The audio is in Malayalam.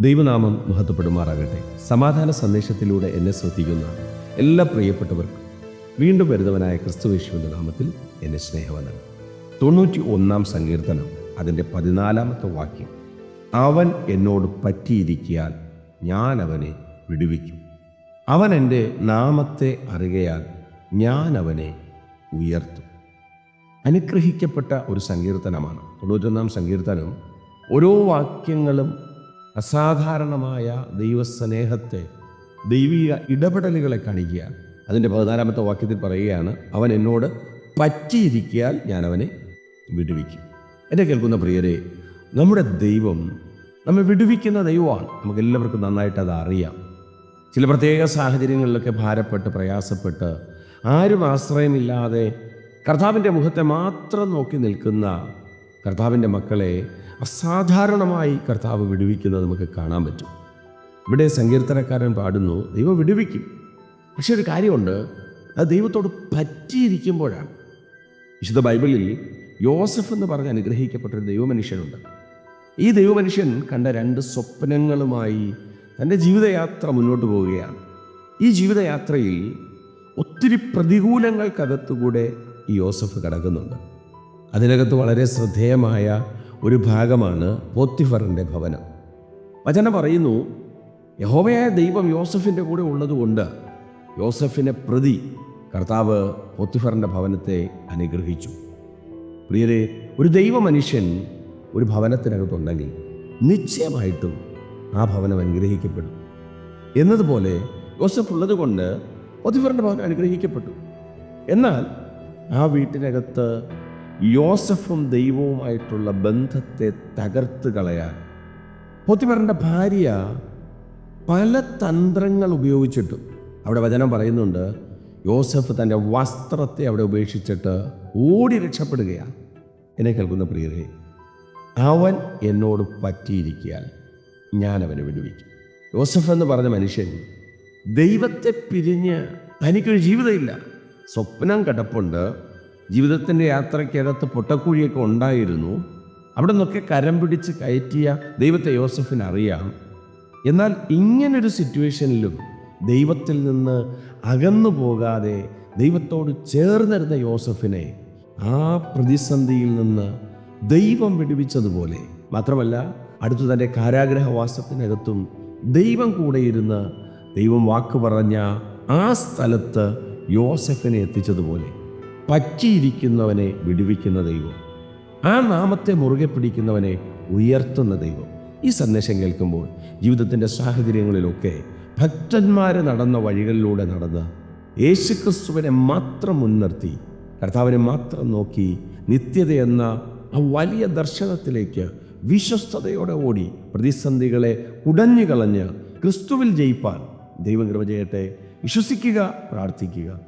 ദൈവനാമം മഹത്വപ്പെടുമാറാകട്ടെ. സമാധാന സന്ദേശത്തിലൂടെ എന്നെ ശ്രദ്ധിക്കുന്ന എല്ലാ പ്രിയപ്പെട്ടവർക്കും വീണ്ടും വരുന്നവനായ ക്രിസ്തുവേശുവിന്റെ നാമത്തിൽ എന്നെ സ്നേഹവനം തൊണ്ണൂറ്റി ഒന്നാം സങ്കീർത്തനം അതിന്റെ പതിനാലാമത്തെ വാക്യം. അവൻ എന്നോട് പറ്റിയിരിക്കിയാൽ ഞാൻ അവനെ വിടുവിക്കും. അവൻ എന്റെ നാമത്തെ അറിയയാൽ ഞാൻ അവനെ ഉയർത്തും. അനുഗ്രഹിക്കപ്പെട്ട ഒരു സങ്കീർത്തനമാണ്. തൊണ്ണൂറ്റൊന്നാം സങ്കീർത്തനം ഓരോ വാക്യങ്ങളും അസാധാരണമായ ദൈവസ്നേഹത്തെ ദൈവിക ഇടപെടലുകളെ കാണിക്കുക. അതിന്റെ പതിനാലാമത്തെ വാക്യത്തിൽ പറയുകയാണ് അവൻ എന്നോട് പറ്റിയിരിക്കിയാൽ ഞാൻ അവനെ വിടുവിക്കും. എന്നെ കേൾക്കുന്ന പ്രിയരെ നമ്മുടെ ദൈവം നമ്മെ വിടുവിക്കുന്ന ദൈവമാണ്. നമുക്ക് എല്ലാവർക്കും നന്നായിട്ട് അത് അറിയാം. ചില പ്രത്യേക സാഹചര്യങ്ങളിലൊക്കെ ഭാരപ്പെട്ട് പ്രയാസപ്പെട്ട് ആരും ആശ്രയമില്ലാതെ കർത്താവിന്റെ മുഖത്തെ മാത്രം നോക്കി നിൽക്കുന്ന കർത്താവിന്റെ മക്കളെ അസാധാരണമായി കർത്താവ് വിടുവിക്കുന്നത് നമുക്ക് കാണാൻ പറ്റും. ഇവിടെ സങ്കീർത്തനക്കാരൻ പാടുന്നു ദൈവം വിടുവിക്കും. പക്ഷെ ഒരു കാര്യമുണ്ട് അത് ദൈവത്തോട് പറ്റിയിരിക്കുമ്പോഴാണ്. വിശുദ്ധ ബൈബിളിൽ യോസഫ് എന്ന് പറഞ്ഞ് അനുഗ്രഹിക്കപ്പെട്ട ഒരു ദൈവമനുഷ്യനുണ്ട്. ഈ ദൈവമനുഷ്യൻ കണ്ട രണ്ട് സ്വപ്നങ്ങളുമായി തന്റെ ജീവിതയാത്ര മുന്നോട്ട് പോവുകയാണ്. ഈ ജീവിതയാത്രയിൽ ഒത്തിരി പ്രതികൂലങ്ങൾക്കകത്തുകൂടെ ഈ യോസഫ് കടക്കുന്നുണ്ട്. അതിനകത്ത് വളരെ ശ്രദ്ധേയമായ ഒരു ഭാഗമാണ് പോത്തിഫറിന്റെ ഭവനം. വചന പറയുന്നു യഹോവയായ ദൈവം യോസഫിന്റെ കൂടെ ഉള്ളതുകൊണ്ട് യോസഫിനെ പ്രതി കർത്താവ് പോത്തിഫറിന്റെ ഭവനത്തെ അനുഗ്രഹിച്ചു. പ്രിയരെ ഒരു ദൈവ മനുഷ്യൻ ഒരു ഭവനത്തിനകത്തുണ്ടെങ്കിൽ നിശ്ചയമായിട്ടും ആ ഭവനം അനുഗ്രഹിക്കപ്പെടും. എന്നതുപോലെ യോസഫ് ഉള്ളതുകൊണ്ട് പോത്തിഫറിന്റെ ഭവനം അനുഗ്രഹിക്കപ്പെട്ടു. എന്നാൽ ആ വീട്ടിനകത്ത് യോസഫും ദൈവവുമായിട്ടുള്ള ബന്ധത്തെ തകർത്ത് കളയാൻ. പോത്തിപ്പറിന്റെ ഭാര്യ പല തന്ത്രങ്ങൾ ഉപയോഗിച്ചിട്ടും അവിടെ വചനം പറയുന്നുണ്ട് യോസഫ് തന്റെ വസ്ത്രത്തെ അവിടെ ഉപേക്ഷിച്ചിട്ട് ഓടി രക്ഷപ്പെടുകയാണ്. എന്നെ കേൾക്കുന്ന പ്രിയരെ അവൻ എന്നോട് പറ്റിയിരിക്കിയാൽ ഞാൻ അവനെ വിടുവിക്കും. യോസഫ് എന്ന് പറഞ്ഞ മനുഷ്യൻ ദൈവത്തെ പിരിഞ്ഞ് തനിക്കൊരു ജീവിതമില്ല. സ്വപ്നം കിടപ്പുണ്ട് ജീവിതത്തിന്റെ യാത്രയ്ക്കകത്ത് പൊട്ടക്കുഴിയൊക്കെ ഉണ്ടായിരുന്നു. അവിടെ നിന്നൊക്കെ കരം പിടിച്ച് കയറ്റിയ ദൈവത്തെ യോസഫിന് അറിയാം. എന്നാൽ ഇങ്ങനൊരു സിറ്റുവേഷനിലും ദൈവത്തിൽ നിന്ന് അകന്നു പോകാതെ ദൈവത്തോട് ചേർന്നിരുന്ന യോസഫിനെ ആ പ്രതിസന്ധിയിൽ നിന്ന് ദൈവം വിടുവിച്ചതുപോലെ മാത്രമല്ല അടുത്തു തന്റെ കാരാഗ്രഹവാസത്തിനകത്തും ദൈവം കൂടെ ഇരുന്ന് ദൈവം വാക്ക് പറഞ്ഞ ആ സ്ഥലത്ത് യോസഫിനെ എത്തിച്ചതുപോലെ. പറ്റിയിരിക്കുന്നവനെ വിടുവിക്കുന്ന ദൈവം. ആ നാമത്തെ മുറുകെ പിടിക്കുന്നവനെ ഉയർത്തുന്ന ദൈവം. ഈ സന്ദേശം കേൾക്കുമ്പോൾ ജീവിതത്തിന്റെ സാഹചര്യങ്ങളിലൊക്കെ ഭക്തന്മാർ നടന്ന വഴികളിലൂടെ നടന്ന് യേശുക്രിസ്തുവിനെ മാത്രം മുൻനിർത്തി കർത്താവിനെ മാത്രം നോക്കി നിത്യത എന്ന ആ വലിയ ദർശനത്തിലേക്ക് വിശ്വസ്തയോടെ ഓടി പ്രതിസന്ധികളെ കുടഞ്ഞു കളഞ്ഞ് ക്രിസ്തുവിൽ ജയിപ്പാൻ ദൈവം കൃപ ചെയ്യട്ടെ. വിശ്വസിക്കുക പ്രാർത്ഥിക്കുക.